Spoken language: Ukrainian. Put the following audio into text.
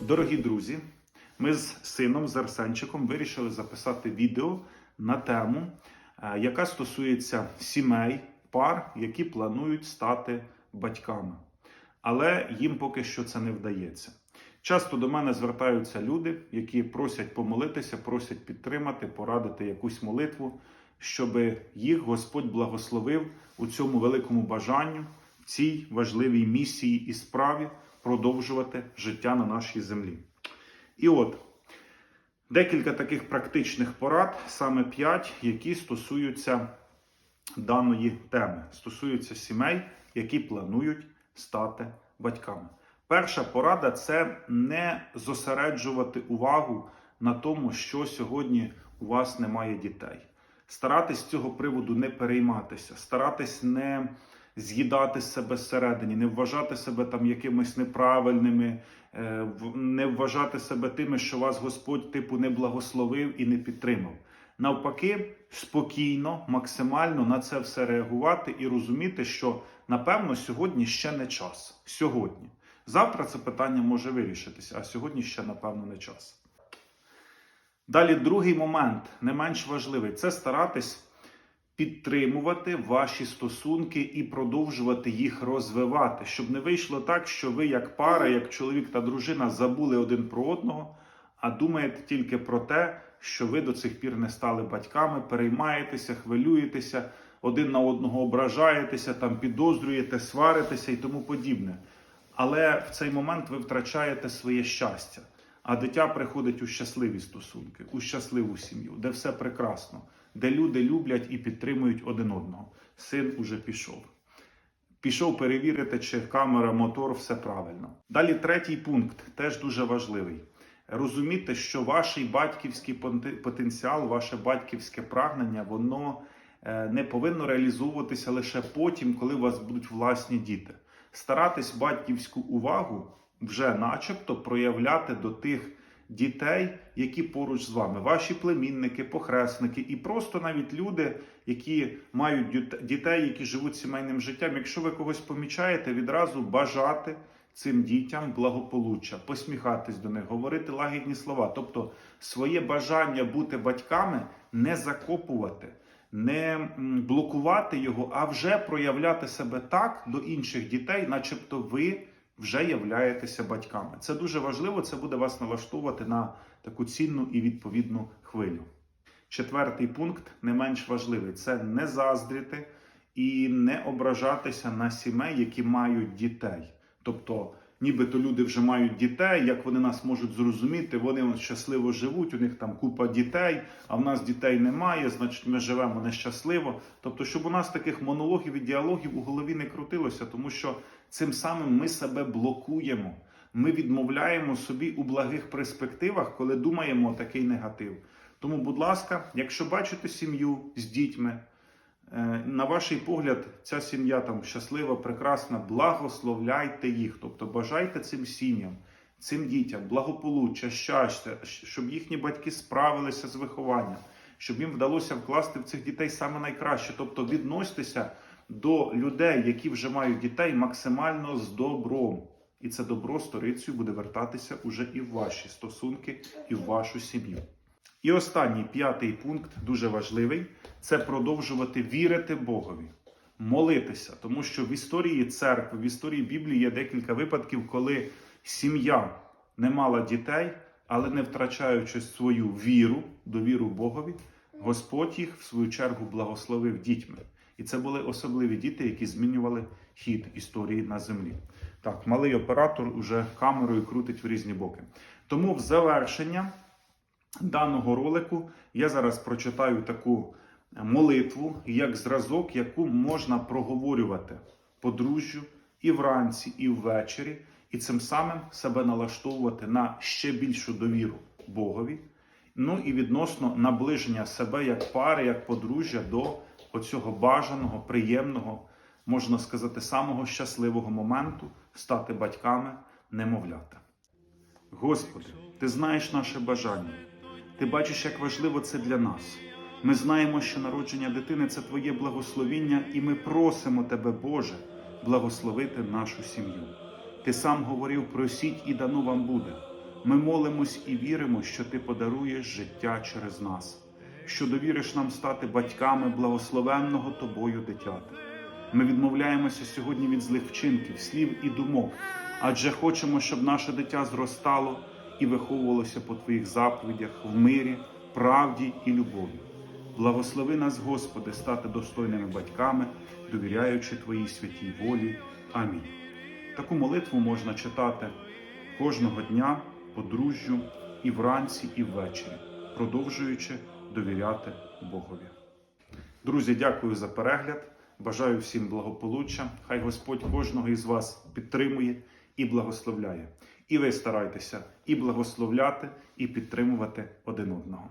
Дорогі друзі, ми з сином з Арсенчиком вирішили записати відео на тему, е, яка стосується сімей, пар, які планують стати батьками. Але їм поки що це не вдається. Часто до мене звертаються люди, які просять помолитися, просять підтримати, порадити якусь молитву, щоб їх Господь благословив у цьому великому бажанню, в цій важливій місії і справі продовжувати життя на нашій землі. І от декілька таких практичних порад, саме п'ять, які стосуються даної теми, стосуються сімей, які планують стати батьками. Перша порада це не зосереджувати увагу на тому, що сьогодні у вас немає дітей. Старатись з цього приводу не перейматися, старатись не з'їдати себе зсередині, не вважати себе там якимось неправильними, е, не вважати себе тими, що вас Господь типу не благословив і не підтримав. Навпаки, спокійно, максимально на це все реагувати і розуміти, що напевно сьогодні ще не час. Сьогодні. Завтра це питання може вирішитися, а сьогодні ще, напевно, не час. Далі другий момент, не менш важливий, це старатись підтримувати ваші стосунки і продовжувати їх розвивати, щоб не вийшло так, що ви, як пара, як чоловік та дружина, забули один про одного, а думаєте тільки про те, що ви до цих пір не стали батьками, переймаєтеся, хвилюєтеся, один на одного ображаєтеся, там підозрюєте, сваритеся і тому подібне. Але в цей момент ви втрачаєте своє щастя. А дитя приходить у щасливі стосунки, у щасливу сім'ю, де все прекрасно, де люди люблять і підтримують один одного. Син уже пішов. Пішов перевірити, чи камера, мотор, все правильно. Далі третій пункт теж дуже важливий. Розуміти, що ваш батьківський потенціал, ваше батьківське прагнення, воно е, не повинно реалізовуватися лише потім, коли у вас будуть власні діти. Старатись батьківську увагу вже начебто проявляти до тих дітей, які поруч з вами, ваші племінники, похресники, і просто навіть люди, які мають дітей, які живуть сімейним життям. Якщо ви когось помічаєте, відразу бажати цим дітям благополуччя, посміхатись до них, говорити лагідні слова. Тобто своє бажання бути батьками не закопувати. Не блокувати його, а вже проявляти себе так до інших дітей, начебто ви вже являєтеся батьками. Це дуже важливо, це буде вас налаштовувати на таку цінну і відповідну хвилю. Четвертий пункт не менш важливий це не заздріти і не ображатися на сімей, які мають дітей. Тобто, нібито люди вже мають дітей, як вони нас можуть зрозуміти, вони он щасливо живуть, у них там купа дітей, а в нас дітей немає, значить ми живемо нещасливо. Тобто, щоб у нас таких монологів і діалогів у голові не крутилося, тому що цим самим ми себе блокуємо. Ми відмовляємо собі у благих перспективах, коли думаємо такий негатив. Тому, будь ласка, якщо бачите сім'ю з дітьми, на ваш погляд, ця сім'я там щаслива, прекрасна, благословляйте їх, тобто бажайте цим сім'ям, цим дітям благополуччя, щастя, щоб їхні батьки справилися з вихованням, щоб їм вдалося вкласти в цих дітей саме найкраще. Тобто відносьтеся до людей, які вже мають дітей, максимально з добром. І це добро сторицею буде вертатися уже і в ваші стосунки, і в вашу сім'ю. І останній п'ятий пункт дуже важливий це продовжувати вірити Богові, молитися, тому що в історії церкви, в історії Біблії є декілька випадків, коли сім'я не мала дітей, але не втрачаючи свою віру, довіру Богові, Господь їх в свою чергу благословив дітьми. І це були особливі діти, які змінювали хід історії на землі. Так, малий оператор уже камерою крутить в різні боки. Тому в завершення даного ролику я зараз прочитаю таку молитву як зразок, яку можна проговорювати подружжю і вранці, і ввечері, і цим самим себе налаштовувати на ще більшу довіру Богові. Ну і відносно наближення себе як пари, як подружжя до оцього бажаного, приємного, можна сказати, самого щасливого моменту стати батьками немовляти. Господи, Ти знаєш наше бажання. Ти бачиш, як важливо це для нас. Ми знаємо, що народження дитини це Твоє благословіння, і ми просимо Тебе, Боже, благословити нашу сім'ю. Ти сам говорив, просіть і дано вам буде. Ми молимось і віримо, що Ти подаруєш життя через нас, що довіриш нам стати батьками благословенного Тобою дитяти. Ми відмовляємося сьогодні від злих вчинків, слів і думок, адже хочемо, щоб наше дитя зростало і виховувалося по Твоїх заповідях в мирі, правді і любові. Благослови нас, Господи, стати достойними батьками, довіряючи Твоїй святій волі. Амінь. Таку молитву можна читати кожного дня, подружжю, і вранці, і ввечері, продовжуючи довіряти Богові. Друзі, дякую за перегляд. Бажаю всім благополуччя. Хай Господь кожного із вас підтримує і благословляє. І ви старайтеся і благословляти, і підтримувати один одного.